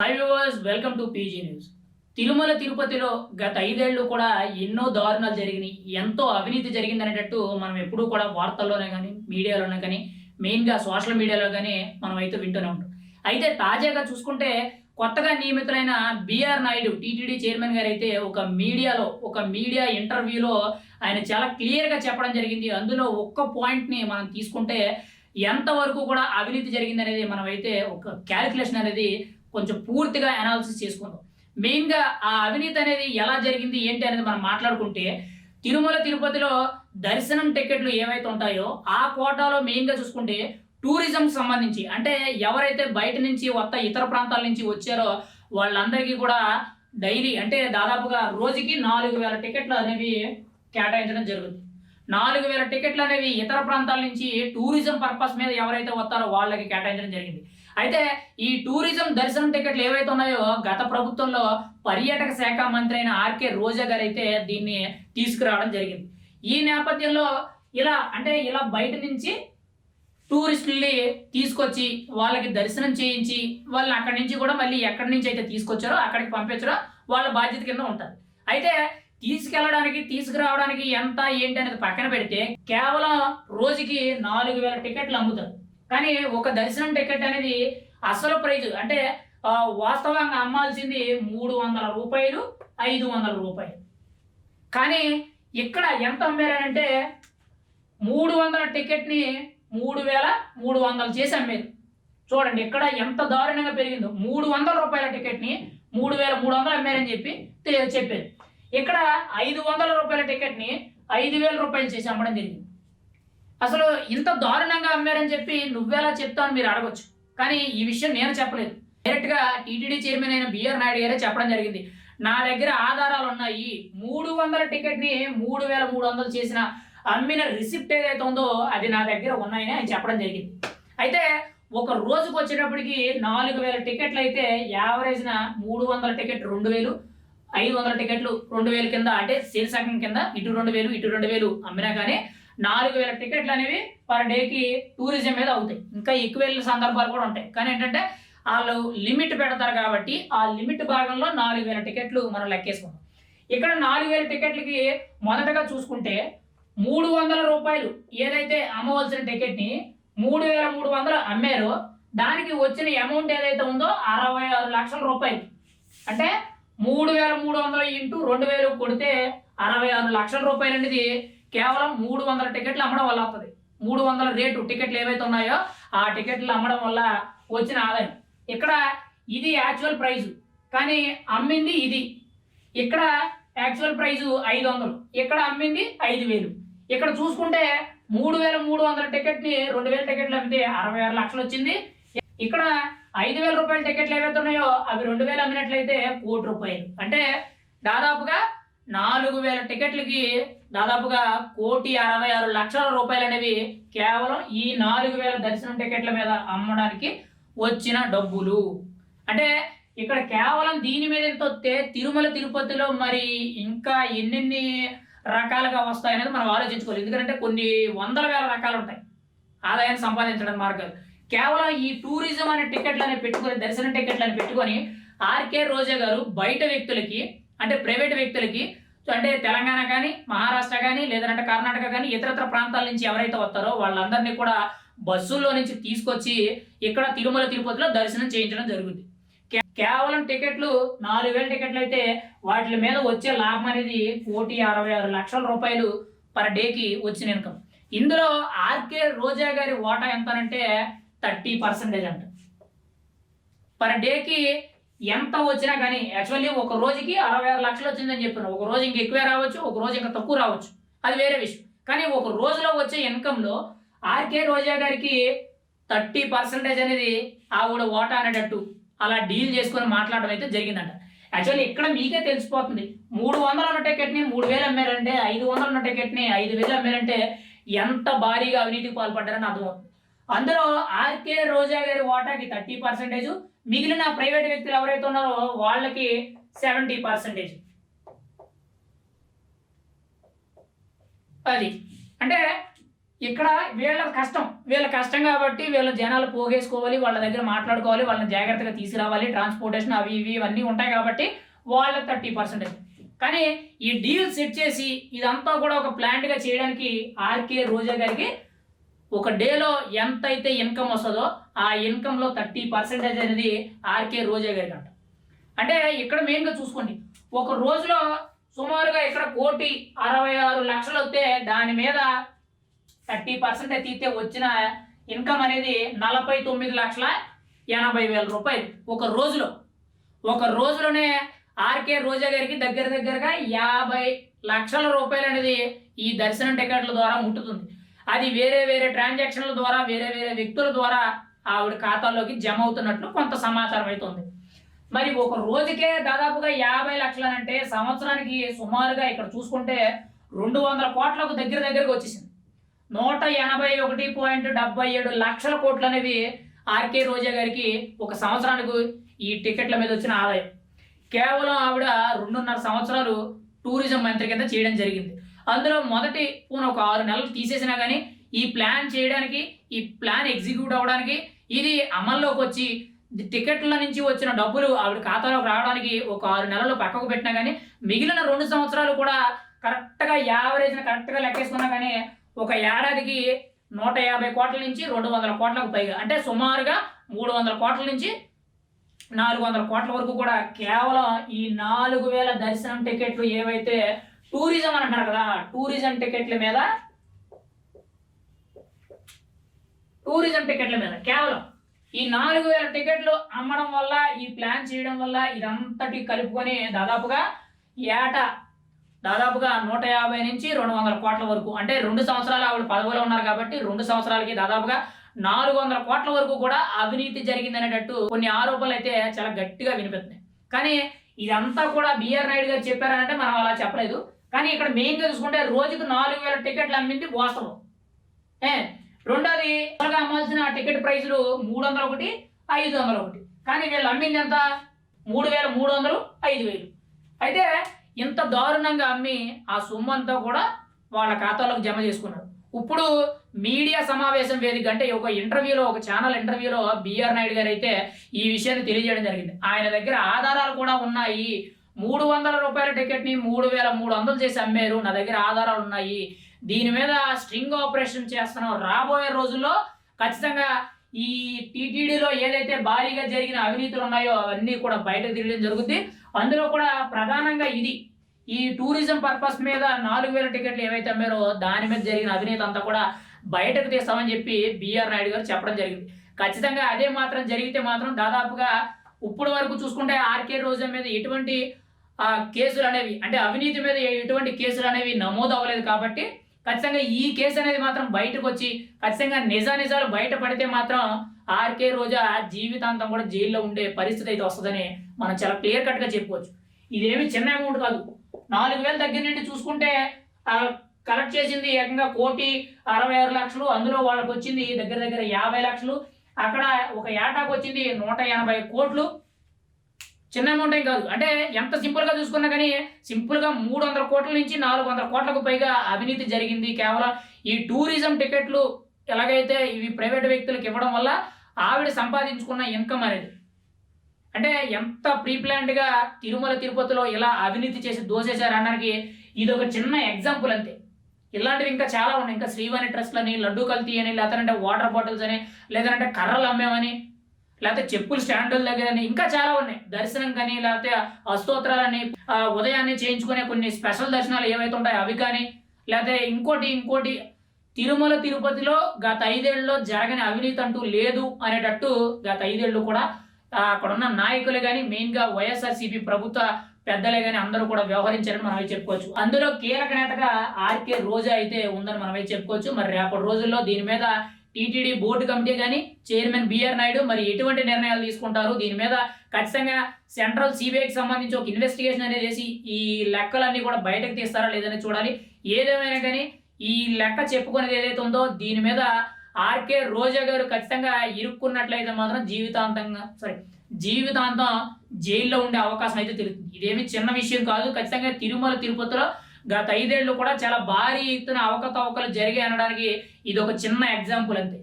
Hi viewers welcome to PG news Tirumala తిరుపతిలో గత ఐదేళ్ళు కూడా ఎన్నో దారుణాలు జరిగినాయి. ఎంతో అవినీతి జరిగిందనేటట్టు మనం ఎప్పుడూ కూడా వార్తల్లోనే కానీ మీడియాలోనే కానీ మెయిన్గా సోషల్ మీడియాలో కానీ మనం అయితే వింటూనే ఉంటాం. అయితే తాజాగా చూసుకుంటే కొత్తగా నియమితులైన బీఆర్ నాయుడు టీటీడీ చైర్మన్ గారు అయితే ఒక మీడియాలో ఒక మీడియా ఇంటర్వ్యూలో ఆయన చాలా క్లియర్గా చెప్పడం జరిగింది. అందులో ఒక్క పాయింట్ని మనం తీసుకుంటే ఎంతవరకు కూడా అవినీతి జరిగింది అనేది మనం అయితే ఒక క్యాలిక్యులేషన్ అనేది కొంచెం పూర్తిగా అనాలిసిస్ చేసుకుందాం. మెయిన్గా ఆ అవినీతి అనేది ఎలా జరిగింది ఏంటి అనేది మనం మాట్లాడుకుంటే తిరుమల తిరుపతిలో దర్శనం టికెట్లు ఏవైతే ఉంటాయో ఆ కోటాలో మెయిన్గా చూసుకుంటే టూరిజం సంబంధించి అంటే ఎవరైతే బయట నుంచి కొత్త ఇతర ప్రాంతాల నుంచి వచ్చారో వాళ్ళందరికీ కూడా డైలీ అంటే దాదాపుగా రోజుకి నాలుగు వేల టికెట్లు అనేవి కేటాయించడం జరుగుతుంది. నాలుగు వేల టికెట్లు అనేవి ఇతర ప్రాంతాల నుంచి టూరిజం పర్పస్ మీద ఎవరైతే వస్తారో వాళ్ళకి కేటాయించడం జరిగింది. అయితే ఈ టూరిజం దర్శనం టికెట్లు ఏవైతే ఉన్నాయో గత ప్రభుత్వంలో పర్యాటక శాఖ మంత్రి అయిన ఆర్కే రోజా గారు అయితే దీన్ని తీసుకురావడం జరిగింది. ఈ నేపథ్యంలో ఇలా అంటే ఇలా బయట నుంచి టూరిస్టుల్ని తీసుకొచ్చి వాళ్ళకి దర్శనం చేయించి వాళ్ళని అక్కడి నుంచి కూడా మళ్ళీ ఎక్కడి నుంచి అయితే తీసుకొచ్చారో అక్కడికి పంపించడం వాళ్ళ బాధ్యత కింద ఉంటుంది. అయితే తీసుకెళ్ళడానికి తీసుకురావడానికి ఎంత ఏంటి అనేది పక్కన పెడితే కేవలం రోజుకి నాలుగు వేల టికెట్లు అమ్ముతారు. కానీ ఒక దర్శనం టికెట్ అనేది అసలు ప్రైజ్. అంటే వాస్తవంగా అమ్మాల్సింది మూడు వందల రూపాయలు ఐదు వందల రూపాయలు. కానీ ఇక్కడ ఎంత అమ్మారంటే మూడు వందల టికెట్ని మూడు వేల మూడు వందలు చేసి అమ్మేది చూడండి ఇక్కడ ఎంత దారుణంగా పెరిగిందో. మూడు వందల రూపాయల టికెట్ని మూడు వేల మూడు వందలు అమ్మారని చెప్పి చెప్పేది ఇక్కడ ఐదు వందల రూపాయల టికెట్ని ఐదు వేల రూపాయలు చేసి అమ్మడం జరిగింది. అసలు ఇంత దారుణంగా అమ్మారని చెప్పి నువ్వెలా చెప్తావు అని మీరు అడగొచ్చు. కానీ ఈ విషయం నేను చెప్పలేదు. డైరెక్ట్గా టీటీడీ చైర్మన్ అయిన బిఆర్ నాయుడు గారే చెప్పడం జరిగింది. నా దగ్గర ఆధారాలు ఉన్నాయి. మూడు వందల టికెట్ని మూడు వేల మూడు వందలు చేసిన అమ్మిన రిసిప్ట్ ఏదైతే ఉందో అది నా దగ్గర ఉన్నాయని ఆయన చెప్పడం జరిగింది. అయితే ఒక రోజుకు వచ్చేటప్పటికి నాలుగు వేల టికెట్లు అయితే యావరేజ్న మూడు వందల టికెట్ రెండు వేలు ఐదు వందల టికెట్లు రెండు వేలు కింద అంటే సేల్ సగం కింద ఇటు రెండు వేలు ఇటు రెండు వేలు అమ్మినా కానీ నాలుగు వేల టికెట్లు అనేవి పర్ డేకి టూరిజం మీద అవుతాయి. ఇంకా ఎక్కువ వెళ్ళిన సందర్భాలు కూడా ఉంటాయి. కానీ ఏంటంటే వాళ్ళు లిమిట్ పెడతారు కాబట్టి ఆ లిమిట్ భాగంలో నాలుగు వేల టికెట్లు మనం లెక్కేసుకుందాం ఇక్కడ నాలుగు వేల టికెట్లకి మొదటగా చూసుకుంటే మూడు వందల రూపాయలు ఏదైతే అమ్మవలసిన టికెట్ని మూడు వేల మూడు వందలు అమ్మారో దానికి వచ్చిన అమౌంట్ ఏదైతే ఉందో అరవై ఆరు లక్షల రూపాయలు. అంటే మూడు వేల మూడు వందలు ఇంటూ రెండు వేలు కొడితే అరవై ఆరు లక్షల రూపాయలు అనేది కేవలం మూడు వందల టికెట్లు అమ్మడం వల్ల వస్తుంది మూడు వందల రేటు టికెట్లు ఏవైతే ఉన్నాయో ఆ టికెట్లు అమ్మడం వల్ల వచ్చిన ఆదాయం. ఇక్కడ ఇది యాక్చువల్ ప్రైజు కానీ అమ్మింది ఇది. ఇక్కడ యాక్చువల్ ప్రైజు ఐదు వందలు. ఇక్కడ అమ్మింది ఐదు వేలు. ఇక్కడ చూసుకుంటే మూడు వేల మూడు వందల టికెట్ని రెండు వేల టికెట్లు అమ్మితే అరవై ఆరు లక్షలు వచ్చింది. ఇక్కడ ఐదు వేల రూపాయల టికెట్లు ఏవైతే ఉన్నాయో అవి రెండు వేలు అమ్మినట్లయితే కోటి రూపాయలు. అంటే దాదాపుగా నాలుగు వేల టికెట్లకి దాదాపుగా కోటి అరవై ఆరు లక్షల రూపాయలు అనేవి కేవలం ఈ నాలుగు వేల దర్శనం టికెట్ల మీద అమ్మడానికి వచ్చిన డబ్బులు. అంటే ఇక్కడ కేవలం దీని మీద ఎంత వస్తే తిరుమల తిరుపతిలో మరి ఇంకా ఎన్నెన్ని రకాలుగా వస్తాయనేది మనం ఆలోచించుకోవాలి. ఎందుకంటే కొన్ని వందల వేల రకాలు ఉంటాయి ఆదాయాన్ని సంపాదించడం మార్గాలు. కేవలం ఈ టూరిజం అనే టికెట్లని పెట్టుకొని దర్శనం టికెట్లను పెట్టుకొని ఆర్కే రోజా గారు బయట వ్యక్తులకి అంటే ప్రైవేట్ వ్యక్తులకి సో అంటే తెలంగాణ కానీ మహారాష్ట్ర కానీ లేదంటే కర్ణాటక కానీ ఇతరత్ర ప్రాంతాల నుంచి ఎవరైతే వస్తారో వాళ్ళందరినీ కూడా బస్సుల్లో నుంచి తీసుకొచ్చి ఇక్కడ తిరుమల తిరుపతిలో దర్శనం చేయించడం జరుగుతుంది కేవలం టికెట్లు నాలుగు వేల టికెట్లు అయితే వాటి మీద వచ్చే లాభం అనేది కోటి అరవై ఆరు లక్షల రూపాయలు పర్ డేకి వచ్చిన ఇన్కమ్. ఇందులో ఆర్కే రోజా గారి ఓటా ఎంతనంటే థర్టీ పర్సెంటేజ్ అంట. పర్ డేకి ఎంత వచ్చినా కానీ యాక్చువల్లీ ఒక రోజుకి అరవై ఆరు లక్షలు వచ్చిందని చెప్పాను. ఒక రోజు ఇంకా ఎక్కువే రావచ్చు ఒక రోజు ఇంకా తక్కువ రావచ్చు. అది వేరే విషయం. కానీ ఒక రోజులో వచ్చే ఇన్కంలో ఆర్కే రోజా గారికి థర్టీ పర్సెంటేజ్ అనేది ఆవిడ ఓటా అనేటట్టు అలా డీల్ చేసుకొని మాట్లాడడం అయితే జరిగిందంట. యాక్చువల్లీ ఇక్కడ మీకే తెలిసిపోతుంది. మూడు వందలు ఉన్న టికెట్ని మూడు వేలు అమ్మారంటే ఐదు వందలు ఉన్న టికెట్ని ఐదు వేలు అమ్మారంటే ఎంత భారీగా అవినీతికి పాల్పడ్డారని అర్థమవుతుంది. అందులో ఆర్కే రోజా గారి వాటాకి థర్టీ పర్సెంటేజ్. మిగిలిన ప్రైవేట్ వ్యక్తులు ఎవరైతే ఉన్నారో వాళ్ళకి సెవెంటీ పర్సెంటేజ్. అది. అంటే ఇక్కడ వీళ్ళ కష్టం. వీళ్ళ కష్టం కాబట్టి వీళ్ళ జనాలు పోగేసుకోవాలి వాళ్ళ దగ్గర మాట్లాడుకోవాలి వాళ్ళని జాగ్రత్తగా తీసుకురావాలి ట్రాన్స్పోర్టేషన్ అవి ఇవి ఇవన్నీ ఉంటాయి కాబట్టి వాళ్ళ థర్టీ పర్సెంటేజ్. కానీ ఈ డీల్ సెట్ చేసి ఇదంతా కూడా ఒక ప్లాంట్గా చేయడానికి ఆర్కే రోజా గారికి ఒక డేలో ఎంత అయితే ఇన్కమ్ వస్తుందో ఆ ఇన్కంలో థర్టీ పర్సెంటేజ్ అనేది ఆర్కే రోజా గారికి అంట అంటే ఇక్కడ మెయిన్గా చూసుకోండి. ఒక రోజులో సుమారుగా ఇక్కడ కోటి అరవై ఆరు లక్షలు వస్తే దాని మీద థర్టీ పర్సెంట్ తీస్తే వచ్చిన ఇన్కమ్ అనేది నలభై తొమ్మిది లక్షల ఎనభై వేల రూపాయలు ఒక రోజులో. ఒక రోజులోనే ఆర్కే రోజా గారికి దగ్గర దగ్గరగా యాభై లక్షల రూపాయలు అనేది ఈ దర్శనం టికెట్ల ద్వారా ముట్టుతుంది. అది వేరే వేరే ట్రాన్సాక్షన్ల ద్వారా వేరే వేరే వ్యక్తుల ద్వారా ఆవిడ ఖాతాలోకి జమ అవుతున్నట్లు కొంత సమాచారం అవుతుంది మరి ఒక రోజుకే దాదాపుగా యాభై లక్షలనంటే సంవత్సరానికి సుమారుగా ఇక్కడ చూసుకుంటే రెండు వందల కోట్లకు దగ్గర దగ్గరకు వచ్చేసింది. నూట ఎనభై ఒకటి పాయింట్ డెబ్బై ఏడు లక్షల కోట్లు అనేవి ఆర్కే రోజా గారికి ఒక సంవత్సరానికి ఈ టికెట్ల మీద వచ్చిన ఆదాయం. కేవలం ఆవిడ రెండున్నర సంవత్సరాలు టూరిజం మంత్రి కింద చేయడం జరిగింది. అందులో మొదటి పోను ఒక ఆరు నెలలు తీసేసినా కానీ ఈ ప్లాన్ చేయడానికి ఈ ప్లాన్ ఎగ్జిక్యూట్ అవ్వడానికి ఇది అమల్లోకి వచ్చి టికెట్ల నుంచి వచ్చిన డబ్బులు ఆవిడ ఖాతాలోకి రావడానికి ఒక ఆరు నెలలు పక్కకు పెట్టినా కానీ మిగిలిన రెండు సంవత్సరాలు కూడా కరెక్ట్గా యావరేజ్ని కరెక్ట్గా లెక్కేసుకున్నా కానీ ఒక ఏడాదికి నూట యాభై కోట్ల నుంచి రెండు వందల కోట్లకు పైగా అంటే సుమారుగా మూడు వందల కోట్ల నుంచి నాలుగు వందల కోట్ల వరకు కూడా కేవలం ఈ నాలుగు వేల దర్శనం టికెట్లు ఏవైతే టూరిజం అని అంటారు కదా టూరిజం టికెట్ల మీద? టూరిజం టికెట్ల మీద కేవలం ఈ నాలుగు వేల టికెట్లు అమ్మడం వల్ల ఈ ప్లాన్ చేయడం వల్ల ఇదంతటి కలుపుకొని దాదాపుగా ఏటా దాదాపుగా నూట యాభై నుంచి రెండు వందల కోట్ల వరకు అంటే రెండు సంవత్సరాలు ఆవిడ పదవిలో ఉన్నారు కాబట్టి రెండు సంవత్సరాలకి దాదాపుగా నాలుగు వందల కోట్ల వరకు కూడా అవినీతి జరిగిందనేటట్టు కొన్ని ఆరోపణలు అయితే చాలా గట్టిగా వినిపిస్తున్నాయి. కానీ ఇదంతా కూడా బిఆర్ నాయుడు గారు చెప్పారనంటే మనం అలా చెప్పలేదు. కానీ ఇక్కడ మెయిన్గా చూసుకుంటే రోజుకు నాలుగు వేల టికెట్లు అమ్మింది వాస్తవం. ఏ? రెండోది త్వరగా అమ్మాల్సిన టికెట్ ప్రైసులు మూడు వందల ఒకటి ఐదు వందల ఒకటి కానీ వీళ్ళు అమ్మింది ఎంత? మూడు వేల మూడు వందలు ఐదు వేలు. అయితే ఇంత దారుణంగా అమ్మి ఆ సొమ్ము అంతా కూడా వాళ్ళ ఖాతాలోకి జమ చేసుకున్నారు. ఇప్పుడు మీడియా సమావేశం వేదిక అంటే ఒక ఇంటర్వ్యూలో ఒక ఛానల్ ఇంటర్వ్యూలో బిఆర్ నాయుడు గారు అయితే ఈ విషయాన్ని తెలియజేయడం జరిగింది. ఆయన దగ్గర ఆధారాలు కూడా ఉన్నాయి. మూడు వందల రూపాయల టికెట్ని మూడు వేల మూడు వందలు చేసి అమ్మారు. నా దగ్గర ఆధారాలు ఉన్నాయి. దీని మీద స్ట్రింగ్ ఆపరేషన్ చేస్తున్నాం. రాబోయే రోజుల్లో ఖచ్చితంగా ఈ టీటీడీలో ఏదైతే భారీగా జరిగిన అవినీతులు ఉన్నాయో అవన్నీ కూడా బయటకు తిరగడం జరుగుతుంది అందులో కూడా ప్రధానంగా ఇది. ఈ టూరిజం పర్పస్ మీద నాలుగు వేల టికెట్లు ఏవైతే అమ్మారో దాని మీద జరిగిన అవినీతి అంతా కూడా బయటకు తీస్తామని చెప్పి బిఆర్ నాయుడు గారు చెప్పడం జరిగింది. ఖచ్చితంగా అదే మాత్రం జరిగితే మాత్రం దాదాపుగా ఇప్పుడు వరకు చూసుకుంటే ఆర్కే రోజా మీద ఎటువంటి ఆ, కేసులు అనేవి అంటే అవినీతి మీద ఎటువంటి కేసులు అనేవి నమోదు అవ్వలేదు కాబట్టి ఖచ్చితంగా ఈ కేసు అనేది మాత్రం బయటకు వచ్చి ఖచ్చితంగా నిజా నిజాలు బయటపడితే మాత్రం ఆర్కే రోజా జీవితాంతం కూడా జైల్లో ఉండే పరిస్థితి అయితే వస్తుందని మనం చాలా క్లియర్ కట్గా చెప్పుకోవచ్చు. ఇదేమి చిన్న అమౌంట్ కాదు. నాలుగు వేల దగ్గర నుండి చూసుకుంటే కలెక్ట్ చేసింది ఏకంగా కోటి అరవై ఆరు లక్షలు అందులో వాళ్ళకి వచ్చింది దగ్గర దగ్గర యాభై లక్షలు అక్కడ ఒక ఏటాకు వచ్చింది నూట ఎనభై కోట్లు. చిన్న అమౌంట్ ఏం కాదు. అంటే ఎంత సింపుల్గా చూసుకున్నా కానీ సింపుల్గా మూడు వందల కోట్ల నుంచి నాలుగు వందల కోట్లకు పైగా అవినీతి జరిగింది. కేవలం ఈ టూరిజం టికెట్లు ఎలాగైతే ఇవి ప్రైవేట్ వ్యక్తులకు ఇవ్వడం వల్ల ఆవిడ సంపాదించుకున్న ఇన్కమ్ అనేది. అంటే ఎంత ప్రీప్లాన్డ్గా తిరుమల తిరుపతిలో ఇలా అవినీతి చేసి దోసేశారు అనడానికి ఇది ఒక చిన్న ఎగ్జాంపుల్ అంతే. ఇలాంటివి ఇంకా చాలా ఉన్నాయి. ఇంకా శ్రీవాణి ట్రస్ట్లని లడ్డూ కల్తీ అని లేదంటే వాటర్ బాటిల్స్ అని లేదంటే కర్రలు అమ్మేమని లేకపోతే చెప్పులు స్టాండుల దగ్గరని ఇంకా చాలా ఉన్నాయి. దర్శనం కానీ లేకపోతే అస్తోత్రాలని ఉదయాన్నే చేయించుకునే కొన్ని స్పెషల్ దర్శనాలు ఏవైతే ఉంటాయో అవి కానీ లేకపోతే ఇంకోటి ఇంకోటి తిరుమల తిరుపతిలో గత ఐదేళ్ళలో జరగని అవినీతి అంటూ లేదు అనేటట్టు గత ఐదేళ్ళు కూడా అక్కడ ఉన్న నాయకులు కానీ మెయిన్గా వైఎస్ఆర్సీపీ ప్రభుత్వ పెద్దలే కానీ అందరూ కూడా వ్యవహరించారని మనం చెప్పుకోవచ్చు. అందులో కీలక నేతగా ఆర్కే రోజా అయితే ఉందని మనమే చెప్పుకోవచ్చు. మరి రేపటి రోజుల్లో దీని మీద టీటీడీ బోర్డు కమిటీ కానీ చైర్మన్ బిఆర్ నాయుడు మరి ఎటువంటి నిర్ణయాలు తీసుకుంటారు? దీని మీద ఖచ్చితంగా సెంట్రల్ సిబిఐకి సంబంధించి ఒక ఇన్వెస్టిగేషన్ అనేది చేసి ఈ లెక్కలన్నీ కూడా బయటకు తీస్తారా లేదని చూడాలి. ఏదేమైనా కానీ ఈ లెక్క చెప్పుకునేది ఏదైతే ఉందో దీని మీద ఆర్కే రోజా గారు ఖచ్చితంగా ఇరుక్కున్నట్లయితే మాత్రం జీవితాంతంగా సారీ జీవితాంతం జైల్లో ఉండే అవకాశం అయితే తిరుగుతుంది ఇదేమి చిన్న విషయం కాదు. ఖచ్చితంగా తిరుమల తిరుపతిలో గత ఐదేళ్ళు కూడా చాలా భారీ ఎత్తున అవకతవకలు జరిగాయి అనడానికి ఇది ఒక చిన్న ఎగ్జాంపుల్ అంతే.